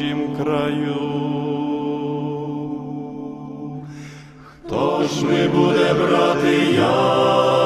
в краю. Хто ж ми буде брати яму?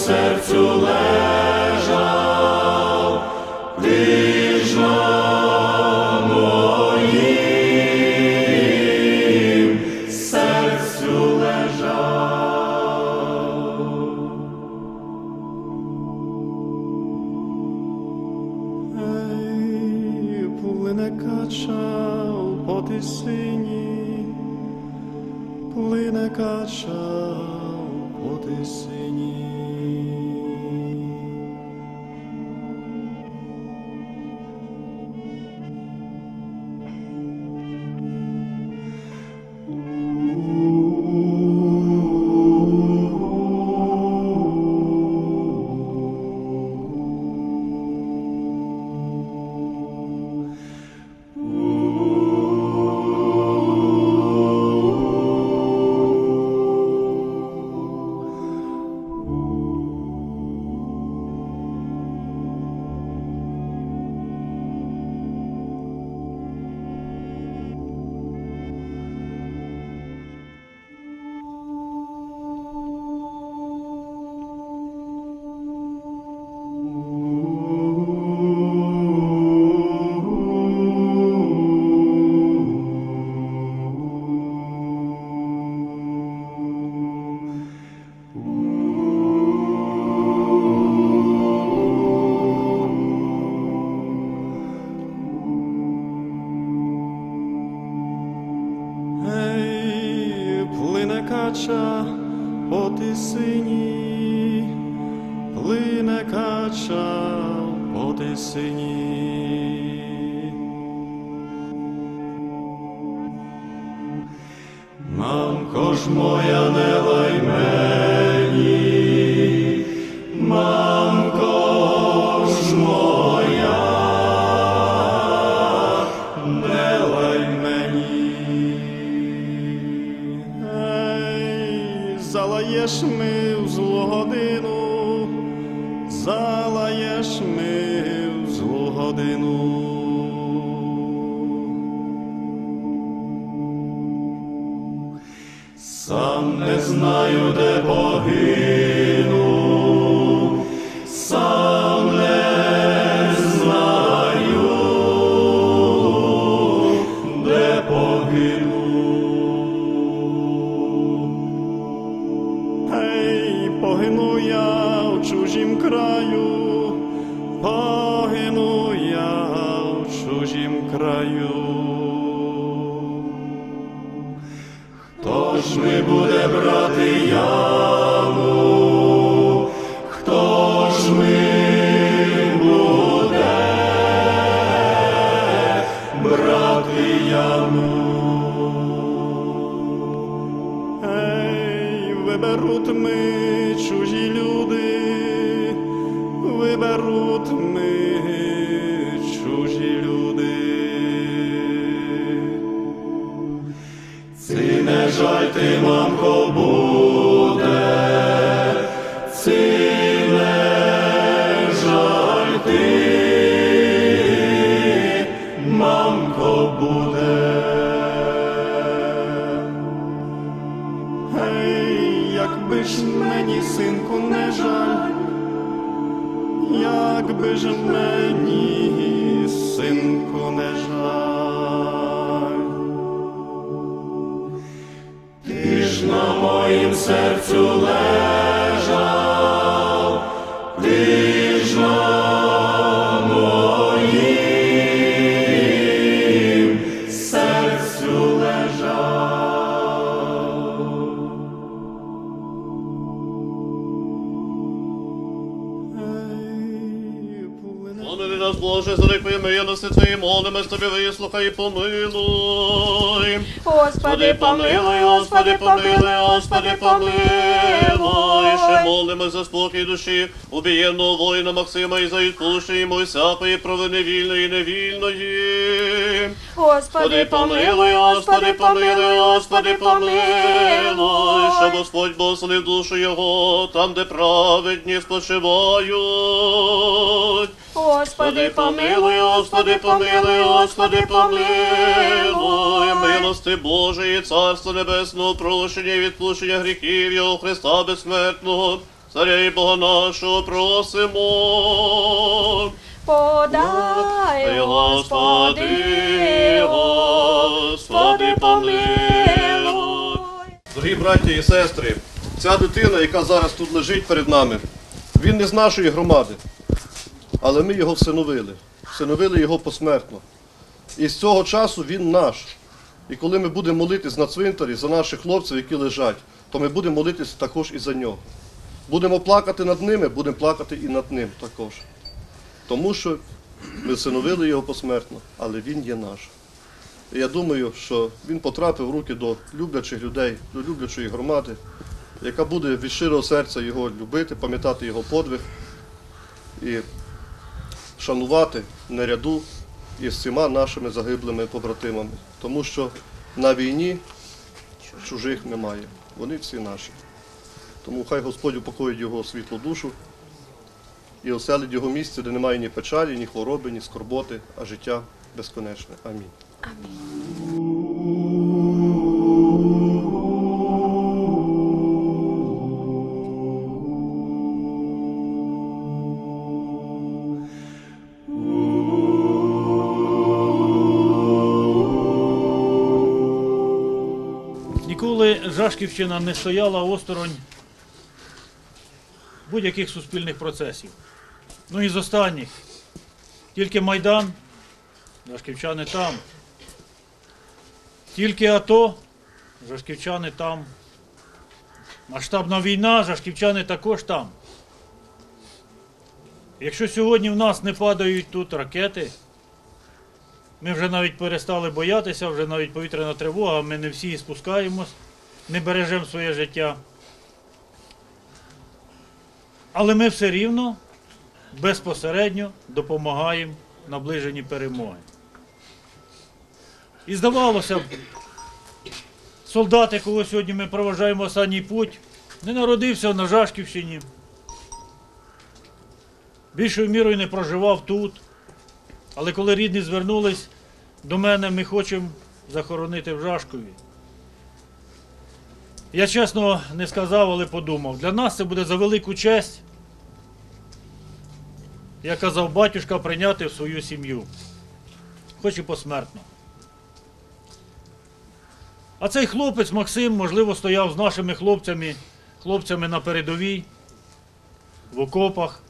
серцю лежав, ти ж на моїм серцю лежав. Ей, плине кача по тисині, плине кача по якби ж мені, милости Твої, молимось Тобі, вислухай і помилуй. Господи, помилуй, Господи, помилуй, Господи, помилуй. Ще молимось за спокій душі убієнного воїна Максима і за відпущення йому всякої провини вільної і невільної. Господи, помилуй, Господи, помилуй, Господи, помилуй. Щоб Господь благословив душу його, там, де праведні спочивають. Господи, помилуй, Господи, помилуй, Господи, помилуй. Милости Божої, Царство Небесного, прощення і відпущення гріхів Його Христа безсмертного, Царя і Бога нашого просимо. Подай, Господи, Господи, помилуй. Дорогі браті і сестри, ця дитина, яка зараз тут лежить перед нами, він не з нашої громади, але ми його всиновили. Всиновили його посмертно. І з цього часу він наш. І коли ми будемо молитись на цвинтарі за наших хлопців, які лежать, то ми будемо молитись також і за нього. Будемо плакати над ними, будемо плакати і над ним також. Тому що ми всиновили його посмертно, але він є наш. І я думаю, що він потрапив в руки до люблячих людей, до люблячої громади, яка буде від щирого серця його любити, пам'ятати його подвиг і шанувати наряду із всіма нашими загиблими побратимами. Тому що на війні чужих немає. Вони всі наші. Тому хай Господь упокоїть його світлу душу і оселить його місце, де немає ні печалі, ні хвороби, ні скорботи, а життя безконечне. Амінь. Ніколи Жашківщина не стояла осторонь будь-яких суспільних процесів. Ну і з останніх. Тільки Майдан, Жашківчани там. Тільки АТО, Жашківчани там. Масштабна війна, Жашківчани також там. Якщо сьогодні в нас не падають тут ракети, ми вже навіть перестали боятися, вже навіть повітряна тривога, ми не всі спускаємось, не бережемо своє життя. Але ми все рівно безпосередньо допомагаємо наближенні перемоги. І здавалося б, солдат, якого сьогодні ми проважаємо останній путь, не народився на Жашківщині. Більшою мірою не проживав тут. Але коли рідні звернулись до мене, ми хочемо захоронити в Жашкові. Я чесно не сказав, але подумав. Для нас це буде за велику честь, як казав батюшка, прийняти в свою сім'ю. Хоч і посмертно. А цей хлопець Максим, можливо, стояв з нашими хлопцями, хлопцями на передовій. в окопах.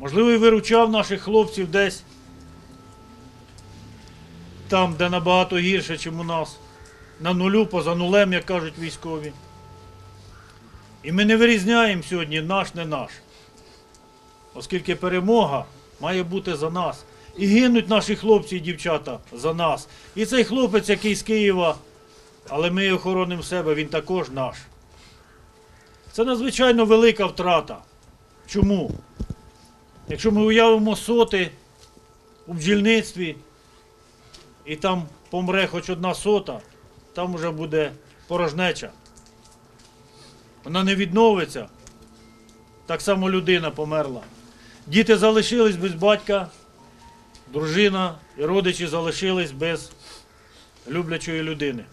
Можливо, і виручав наших хлопців десь там, де набагато гірше, ніж у нас. На нулю, поза нулем, як кажуть військові. І ми не вирізняємо сьогодні наш не наш. Оскільки перемога має бути за нас. І гинуть наші хлопці і дівчата за нас. І цей хлопець, який з Києва, але ми його хоронимо в себе, він також наш. Це надзвичайно велика втрата. Чому? Якщо ми уявимо соти у бджільництві, і там помре хоч одна сота, там вже буде порожнеча. Вона не відновиться. Так само людина померла. Діти залишились без батька, дружина і родичі залишились без люблячої людини.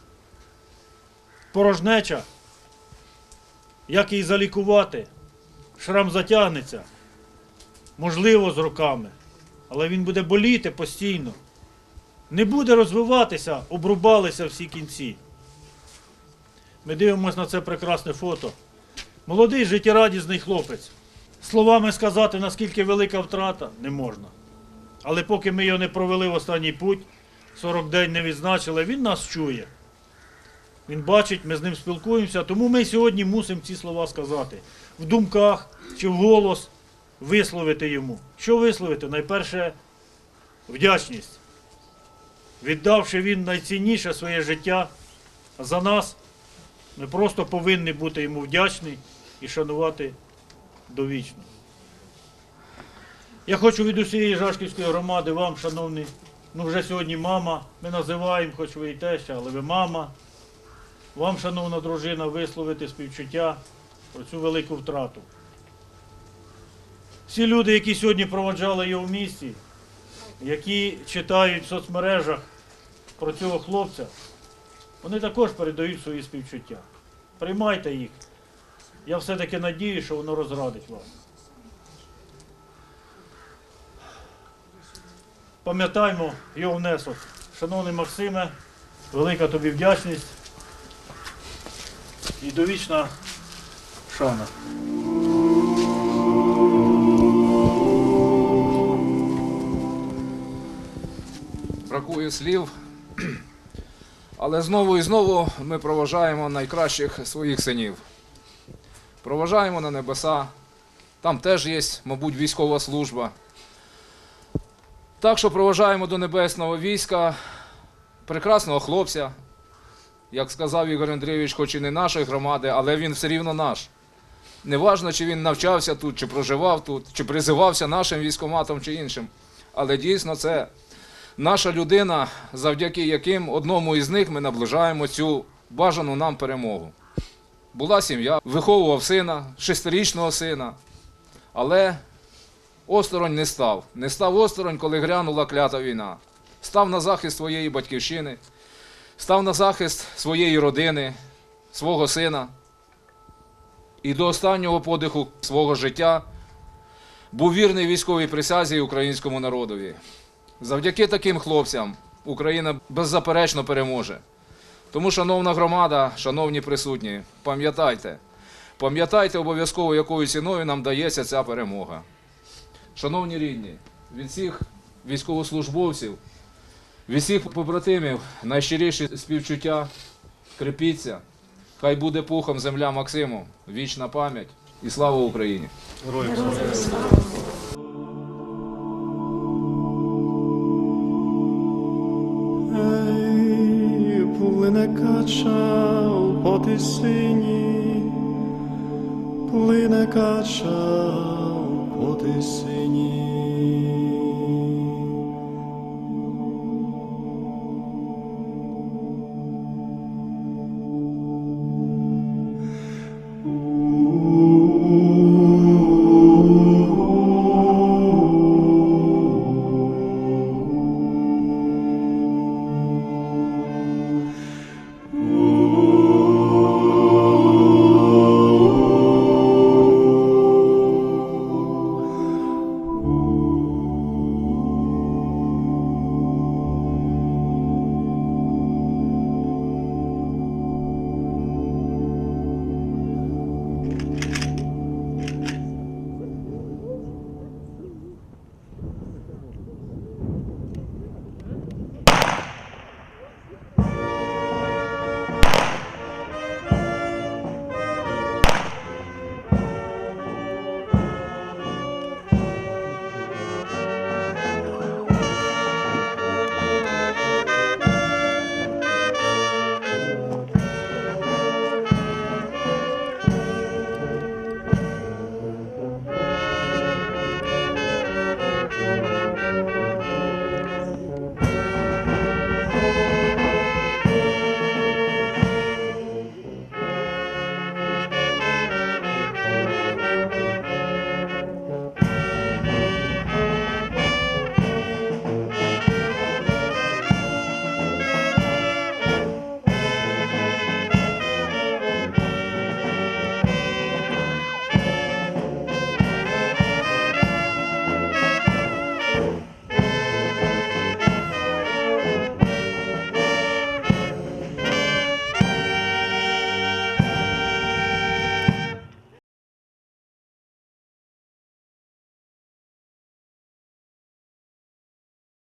Порожнеча. Як її залікувати? Шрам затягнеться. Можливо, з роками. Але він буде боліти постійно. Не буде розвиватися, обрубалися всі кінці. Ми дивимося на це прекрасне фото. Молодий життєрадісний хлопець. Словами сказати, наскільки велика втрата, не можна. Але поки ми його не провели в останній путь, 40 день не відзначили, він нас чує. Він бачить, ми з ним спілкуємося, тому ми сьогодні мусимо ці слова сказати. В думках чи в голос висловити йому. Що висловити? Найперше вдячність. Віддавши він найцінніше своє життя за нас, ми просто повинні бути йому вдячні і шанувати довічно. Я хочу від усієї Жашківської громади вам, шановні, ну вже сьогодні мама, ми називаємо, хоч ви і теща, але ви мама. Вам, шановна дружина, висловити співчуття про цю велику втрату. Всі люди, які сьогодні проводжали його в місті, які читають в соцмережах про цього хлопця, вони також передають свої співчуття. Приймайте їх. Я все-таки надію, що воно розрадить вас. Пам'ятаймо його внесок. Шановний Максиме, велика тобі вдячність і довічна шана. бракує слів. Але знову і знову ми проважаємо найкращих своїх синів. Проважаємо на небеса. Там теж є, мабуть, військова служба. Так що проважаємо до небесного війська прекрасного хлопця, як сказав Ігор Андрійович, хоч і не нашої громади, але він все рівно наш. Неважно, чи він навчався тут, чи проживав тут, чи призивався нашим військоматом чи іншим. Але дійсно це наша людина, завдяки яким одному із них ми наближаємо цю бажану нам перемогу. Була сім'я, виховував сина, шестирічного сина, але осторонь не став. Не став осторонь, коли грянула клята війна. Став на захист своєї батьківщини, став на захист своєї родини, свого сина. І до останнього подиху свого життя був вірний військовій присязі українському народові. Завдяки таким хлопцям Україна беззаперечно переможе. Тому, шановна громада, шановні присутні, пам'ятайте, пам'ятайте обов'язково, якою ціною нам дається ця перемога. Шановні рідні, від всіх військовослужбовців, від всіх побратимів найщиріші співчуття, крепіться, хай буде пухом земля Максиму, вічна пам'ять і слава Україні! Героям Ей, плине кача у потисині.